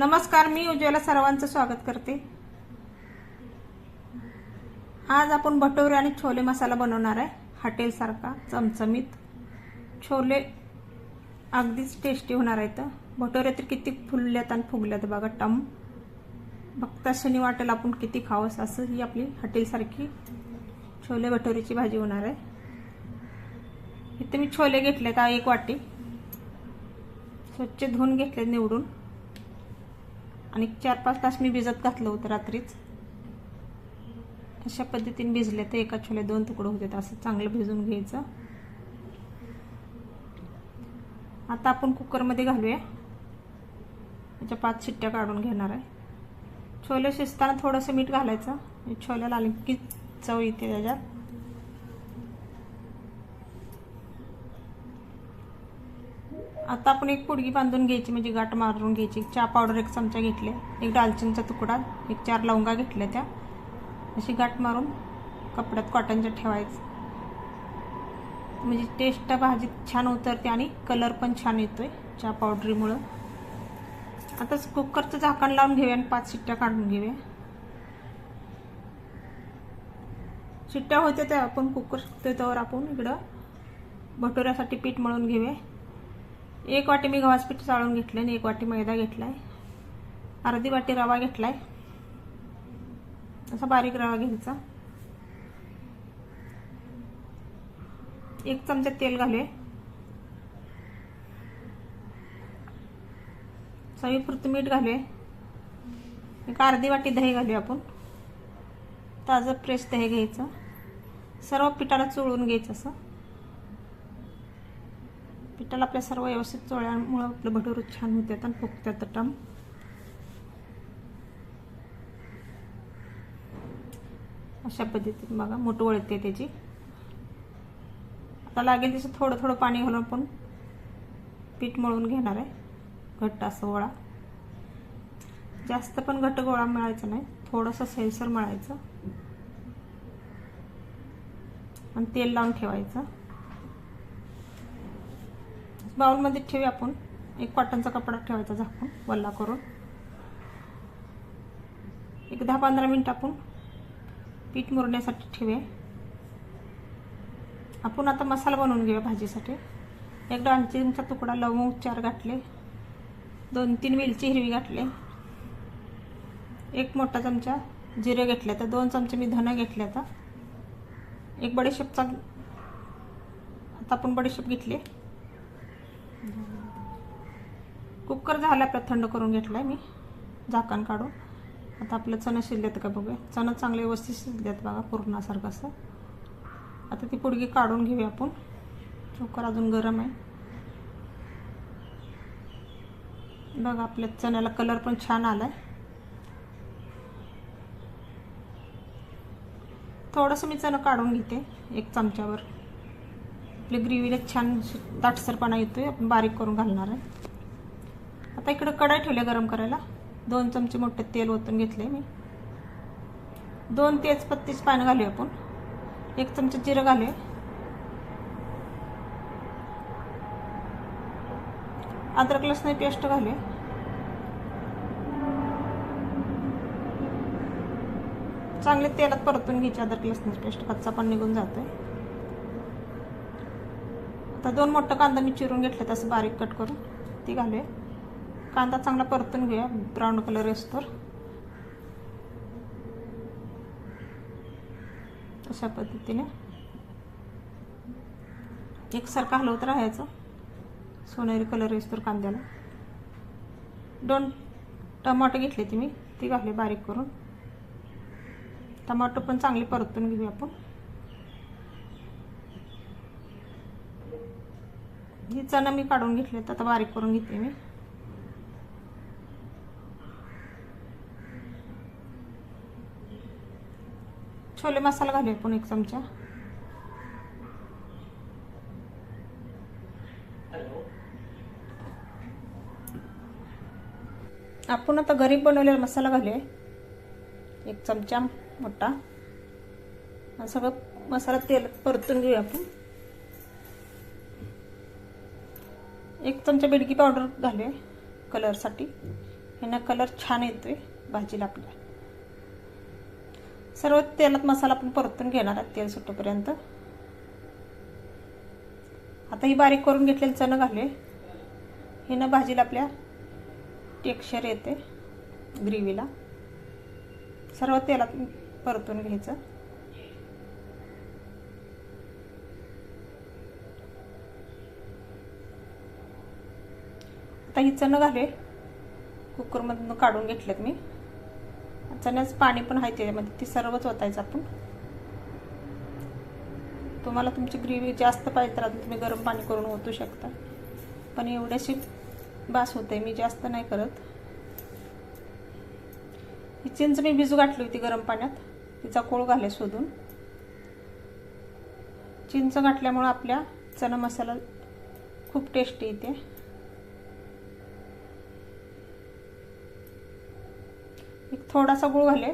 नमस्कार मी उज्ज्वला सर्वांचं स्वागत करते. आज आपण भटोरे आणि छोले मसाला बनवणार आहे. हॉटेलसारखा चमचमीत. छोले अगदीच टेस्टी होणार आहेत. भटोरे तर किती फुलल्यात आणि फुगल्यात बघा टम. बघता शनी वाटेल आपण किती खावंस असं ही आपली हॉटेलसारखी छोले भटोरीची भाजी होणार आहे. इथे मी छोले घेतले आहेत एक वाटी. स्वच्छ धुवून घेतले निवडून. आणि चार पाच तास मी भिजत घातलं होतं रात्रीच. अशा पद्धतीने भिजले तर एका छोले दोन तुकडं होते असं चांगलं भिजून घ्यायचं. आता आपण कुकरमध्ये घालूया. त्याच्या पाच शिट्ट्या काढून घेणार आहे. छोले शिजताना थोडंसं मीठ घालायचं. छोल्याला आली की चव येते त्याच्यात. आता आपण एक पुडगी बांधून घ्यायची म्हणजे गाठ मारून घ्यायची. चहा पावडर एक चमचा घेतले एक दालचिनीचा तुकडा एक चार लवंगा घेतल्या त्या. अशी गाठ मारून कपड्यात कॉटनच्या ठेवायचं. म्हणजे टेस्ट भाजीत छान उतरते आणि कलर पण छान येतोय चहा पावडरीमुळं. आता कुकरचं झाकण लावून घेऊया आणि पाच शिट्ट्या काढून घेऊया. शिट्ट्या होत्या त्या आपण कुकर शिकतोय त्यावर आपण इकडं भटोऱ्यासाठी पीठ मळून घेऊया. एक वाटी मी गव्हाचं पीठ चाळून घेतलं आणि एक वाटी मैदा घेतलाय. अर्धी वाटी रवा घेतलाय. असा बारीक रवा घ्यायचा. एक चमचा तेल घालूया. चवीपुरतं मीठ घालूया. एक अर्धी वाटी दही घालूया आपण. ताजं फ्रेश दही घ्यायचं. सर्व पिठाला चोळून घ्यायचं असं. पिठाला आपल्या सर्व व्यवस्थित चोळ्यामुळं आपलं भटूर छान होतात आणि फुगतात टम. अशा पद्धतीने बघा मोठं वळते त्याची. आता लागेल तिचं थोडं थोडं पाणी घालून आपण पीठ मळून घेणार आहे. घट्ट असं गोळा जास्त पण घट्ट गोळा मिळायचा नाही थोडंसं सैलसर मळायचं. आणि तेल लावून ठेवायचं. बाउलमध्ये ठेवूया आपण. एक कॉटनचा कपडा ठेवायचा झाकून वल्ला करून. एक दहा पंधरा मिनिट आपण पीठ मुरण्यासाठी ठेवूया. आपण आता मसाला बनवून घेऊया भाजीसाठी. एक दालचिनीचा तुकडा लवंग चार घातले. दोन तीन वेलची हिरवी घातले. एक मोठा चमचा जिरे घेतले तर दोन चमचे मी धनं घेतले आता. एक बडीशेपचा आता आपण बडीशेप घेतली. कुकर झाला आपला थंड करून घेतलाय मी. झाकण काढून. आता आपलं चणं शिजलेत का बघूया. चणं चांगले व्यवस्थित शिजलेत बघा पूर्णासारखं असं. आता ती पुडगी काढून घेऊया आपण. कुकर अजून गरम आहे. बघा आपल्या चण्याला कलर पण छान आलाय. थोडंसं मी चणं काढून घेते एक चमच्यावर. आपल्या ग्रेव्हीला छान ताटसरपणा येतोय आपण बारीक करून घालणार आहे. आता इकडं कढाई ठेवल्या गरम करायला. दोन चमचे मोठे तेल ओतून घेतले मी. दोन तेजपत्तीच पानं घालूया आपण. एक चमचा जिरं घालूया. अद्रक लसणी पेस्ट घालूया. चांगले तेलात परतून घ्यायची अद्रक लसणाची पेस्ट कच्चा पण निघून जातोय. आता दोन मोठं कांदा मी चिरून घेतले तसं बारीक कट करून. ती घालूया. कांदा चांगला परतून घेऊया. ब्राऊन कलर असतो अशा पद्धतीने. एकसारखं हलवत राहायचं. सोनेरी कलर असतो कांद्याला. दोन टमाटो घेतले ती मी. ती घातली बारीक करून. टमाटो पण चांगले परतून घेऊया आपण. ही चणं मी काढून घेतले आता बारीक करून घेते मी. छोले मसाला घालूया आपण एक चमचा. आपण आता घरी बनवलेला मसाला घालूया. एक चमचा मोठा. सगळं मसाला तेल परतून घेऊया आपण. एक चमचा बेडगी पावडर घालूया कलरसाठी. ह्यानं कलर छान येतोय भाजीला आपल्या. सर्व तेलात मसाला आपण परतून घेणार आहे तेल सुटेपर्यंत. आता ही बारीक करून घेतलेली चणं घालूया. हिनं भाजीला आपल्या टेक्स्चर येते ग्रेव्हीला. सर्व तेलात परतून घ्यायचं. आता ही चणं घाले. कुकरमधून काढून घेतलेत मी. चण्याचं पाणी पण आहे त्याच्यामध्ये ती सर्वच ओतायचं आपण. तुम्हाला तुमची ग्रेव्ही जास्त पाहिजे तर अजून तुम्ही गरम पाणी करून ओतू शकता. पण एवढ्याशी बास होते मी जास्त नाही करत. ही चिंच मी भिजू घातली होती गरम पाण्यात. तिचा कोळ घाले शोधून. चिंच घातल्यामुळं आपल्या चणा मसाला खूप टेस्टी येते. एक थोडासा गुळ घाले.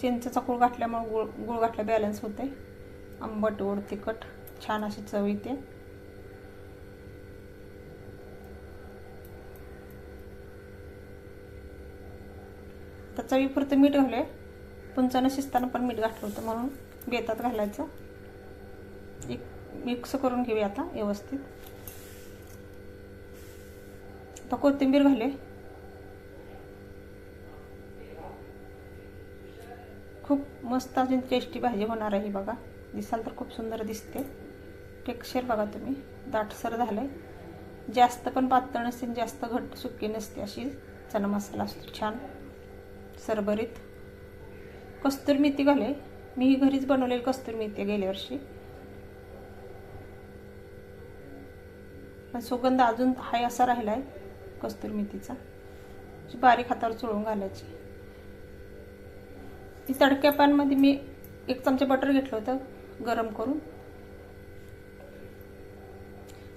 चिंचेचा गुळ घातल्यामुळे गुळ गुळ घातल्या बॅलन्स होते आंबट गोड तिखट छान अशी चव येते. तर चवीपुरतं मीठ घाले पुंचानं शिजताना पण मीठ घातलं होतं म्हणून बेतात घालायचं. एक मिक्स करून घेऊया आता व्यवस्थित. आता कोथिंबीर घाले खूप मस्त अजून टेस्टी भाजी होणार आहे बघा. दिसाल तर खूप सुंदर दिसते. टेक्स्चर बघा तुम्ही. दाटसर झालं आहे जास्त पण पातळ नसते जास्त घट्ट सुकी नसते अशी चणा मसाला असतो. छान. सरभरीत. कस्तुरमेथी घाले. मी ही घरीच बनवलेली कस्तूर मेथी गेल्या वर्षी. पण सुगंध अजून हाय असा राहिला आहे कस्तूर मेथीचा. बारीक हातावर चोळून घालायची. ती तडक्या पॅनमध्ये मी एक चमचा बटर घेतलं होतं गरम करून.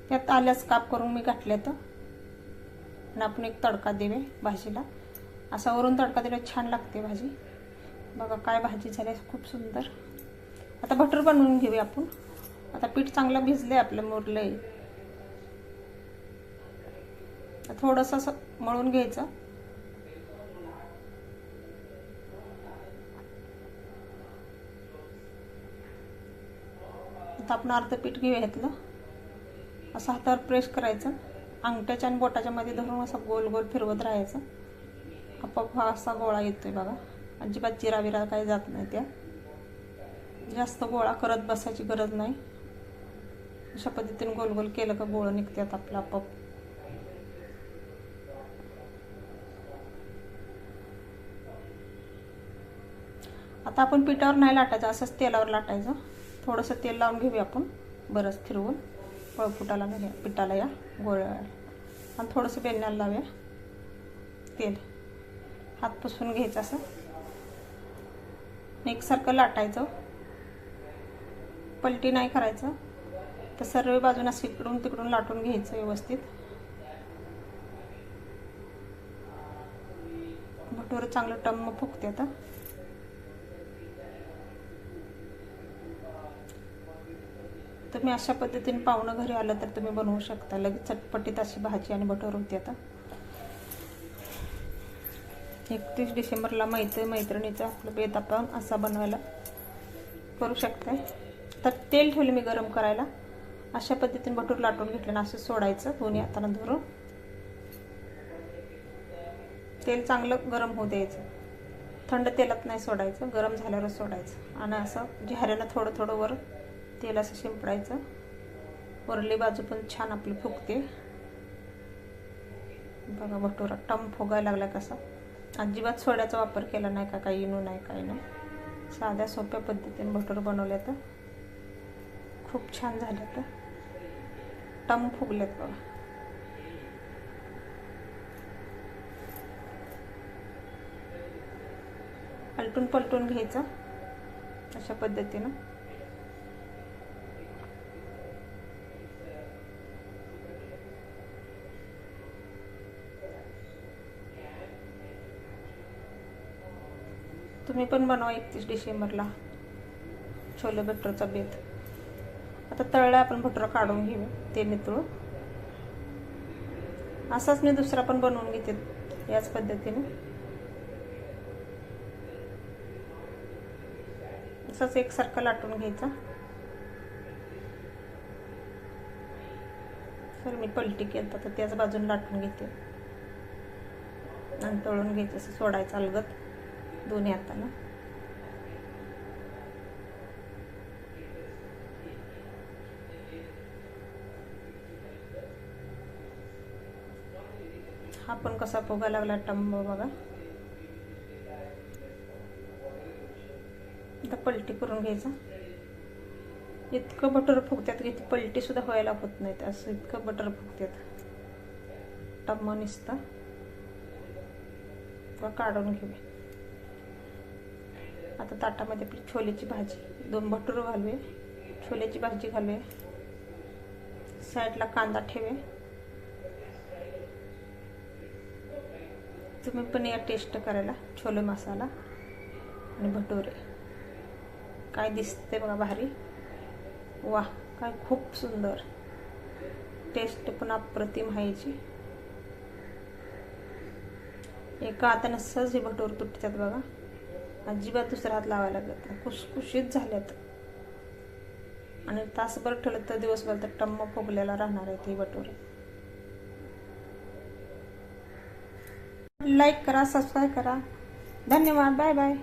त्यात आल्याच काप करून मी घातले तर आणि आपण एक तडका देवे भाजीला. असा वरून तडका दिला छान लागते भाजी. बघा काय भाजी झाली खूप सुंदर. आता बटर बनवून घेऊया आपण. आता पीठ चांगलं भिजलंय आपलं मुरलंय. थोडंसं असं मळून घ्यायचं. आता आपण अर्ध पीठ घेऊया घेतलं असं हातावर प्रेस करायचं. अंगठ्याच्या आणि बोटाच्या मध्ये धरून असं गोल गोल फिरवत राहायचं. आपोआप हा असा गोळा येतोय बघा. अजिबात जिरा विरा काही जात नाही त्या. जास्त गोळा करत बसायची गरज नाही. अशा पद्धतीने गोल गोल केलं का गोळं निघतात आपलं आपोआप. आता आपण पिठावर नाही लाटायचं असंच तेलावर लाटायचं. थोडंसं तेल लावून घेऊया आपण. बरंच फिरवून. पळपुटाला घ्या पिठाला या गोळ्या आणि थोडंसं बेलण्याला लावूया. तेल. हात पुसून घ्यायचं असं. एकसारखं लाटायचं. पलटी नाही करायचं. तर सर्व बाजूला इकडून तिकडून लाटून घ्यायचं व्यवस्थित. भटोरं चांगलं टम्म फुगते आता. तुम्ही अशा पद्धतीने पाहुणं घरी आलं तर तुम्ही बनवू शकता. लगेच चटपटीत अशी भाजी आणि बटर होती आता. एकतीस डिसेंबरला मैत्री मैत्रिणीचा आपलं बेत आपण असा बनवायला करू शकताय. तर तेल ठेवले मी गरम करायला. अशा पद्धतीने बटूर लाटून घेतलं असं सोडायचं दोन्ही हाताने धरून. तेल चांगलं गरम होऊ द्यायचं. थंड तेलात नाही सोडायचं गरम झाल्यावरच सोडायचं. आणि असं हऱ्यानं थोडं थोडं वर तेल असं शिंपडायचं. वरली बाजू पण छान आपली फुगते. बघा भटोरा टम फुगायला लागला कसा. अजिबात सोड्याचा वापर केला नाही का काही इनू नाही काही नाही. साध्या सोप्या पद्धतीने भटोर बनवले तर. खूप छान झाले तर. टम फुगलेत बघा. पलटून पलटून घ्यायचं. अशा पद्धतीनं. तुम्ही पण बनवा एकतीस डिसेंबरला. छोले भटूरचा बेत. आता तळला आपण भटूर काढून घेऊ ते नितळून. असाच मी दुसरा पण बनवून घेते याच पद्धतीने. असंच एकसारखं लाटून घ्यायचा. तर मी पलटी केलं तर त्याच बाजून लाटून घेते. आणि तळून घ्यायचं असं सोडायचं अलगत दोन्ही हातानं हा पण कसा फुगा लागला टंब बघा. आता पलटी करून घ्यायचा. इतकं बटर फुगत्यात की ती पलटी सुद्धा व्हायला होत नाहीत. असं इतकं बटर फुगत्यात. टम्म निसतं. किंवा काढून घेऊया. आता ताटामध्ये आपली छोल्याची भाजी. दोन भटूर घालूया. छोल्याची भाजी घालूया. साईडला कांदा ठेवे तुम्ही पण या टेस्ट करायला. छोले मसाला आणि भटुरे. काय दिसते बघा भारी. वा काय खूप सुंदर. टेस्ट पण अप्रतिम आहे याची. एका हाताने सहज हे भटोर तुटतात बघा. अजिबात दुसरा हात लावायला लागत नाही. खुशखुशीत झाल्यात. आणि तासभर ठेवलं तर दिवसभर तर टम्म फुगलेला राहणार आहे ती भटुरे लाईक करा सबस्क्राईब करा. धन्यवाद. Bye bye.